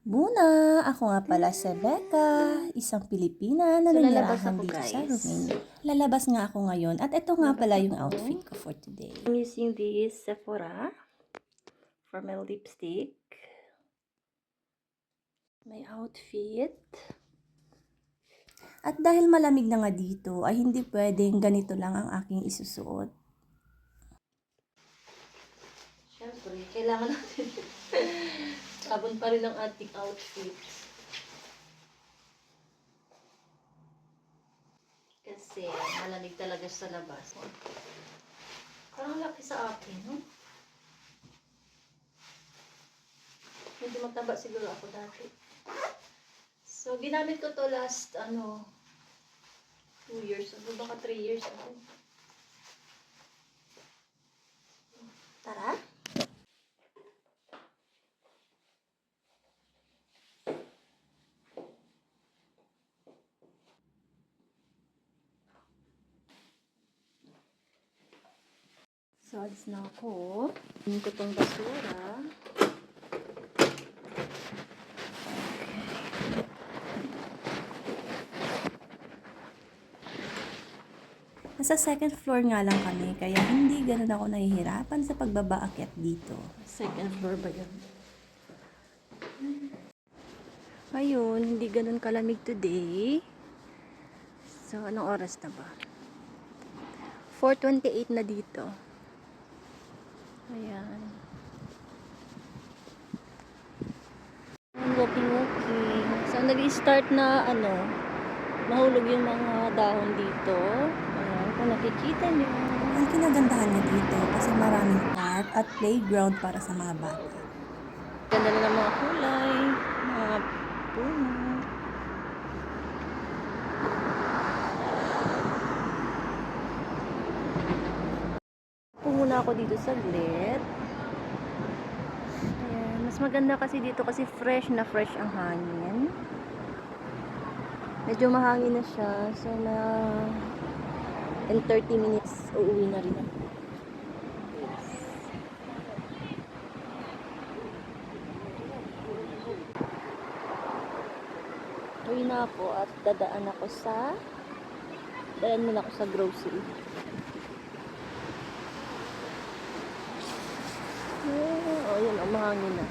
Muna, ako nga pala si Becca, isang Pilipina na So, lalabas nanirahan dito sa guys. Romania. Lalabas nga ako ngayon at ito nga pala yung outfit ko for today. I'm using this Sephora for my lipstick. My outfit. At dahil malamig na nga dito, ay hindi pwedeng ganito lang ang aking isusuot. Siyempre, kailangan natin sabon pa rin ang ating outfit. Kasi malamig talaga sa labas. Parang laki sa akin, no? Medyo mataba siguro ako dati. So, ginamit ko to last, ano, two years ago, baka three years ago. So, alis na ako. Hindi ko tong basura. Nasa second floor nga lang kami, kaya hindi ganun ako nahihirapan sa pagbabaakyat dito. Second floor ba yun? Ayun, hindi ganun kalamig today. So, anong oras na ba? 4.28 na dito. Ayan. Ayan, walking, walking. So, nag-start na, ano, mahulog yung mga dahon dito. Ayan, kung nakikita niyo. Ang kinagandahan nga dito kasi maraming park at playground para sa mga bata. Ganda na ng mga kulay, mga puno. Ako dito sa saglit. Ayan, mas maganda kasi dito kasi fresh na fresh ang hangin. Medyo mahangin na siya. So, na in 30 minutes, uuwi na rin ako. Uwi na ako at dadaan ako sa dadaan muna ako sa grocery. Oh, yun, oh, mahangin na.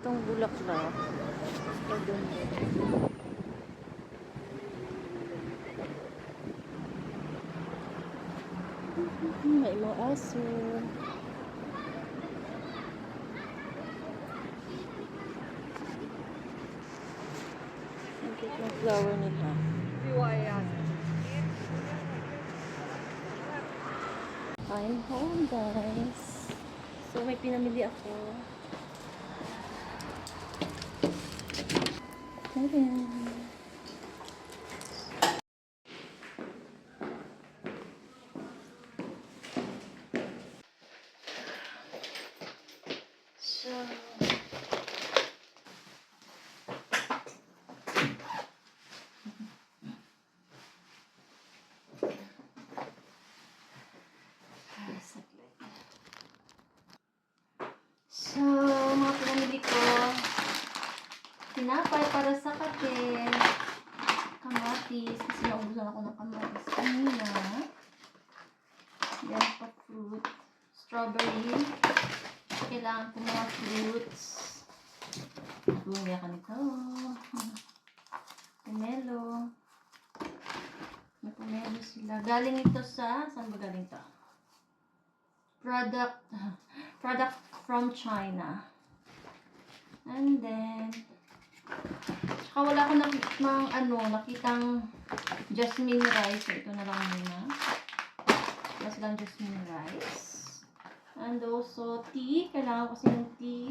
Itong bulaklak. Ito dun. May mga aso. Ang cute ng flower nila. I'm home, guys. So, may pinamili ako. So, tinapay para sa kape, kamatis, kasi naubusan ako ng kamatis kanina. Yan pa fruit, strawberry, kailangan ko mga fruits. Bumili ako nito. Pomelo. May pomelo sila. Galing ito sa, saan ba galing to? Product, product from China. And then, tsaka wala ko nakitang, ano, nakitang jasmine rice. Ito na lang muna. Plus lang jasmine rice. And also, tea. Kailangan ko kasi ng tea.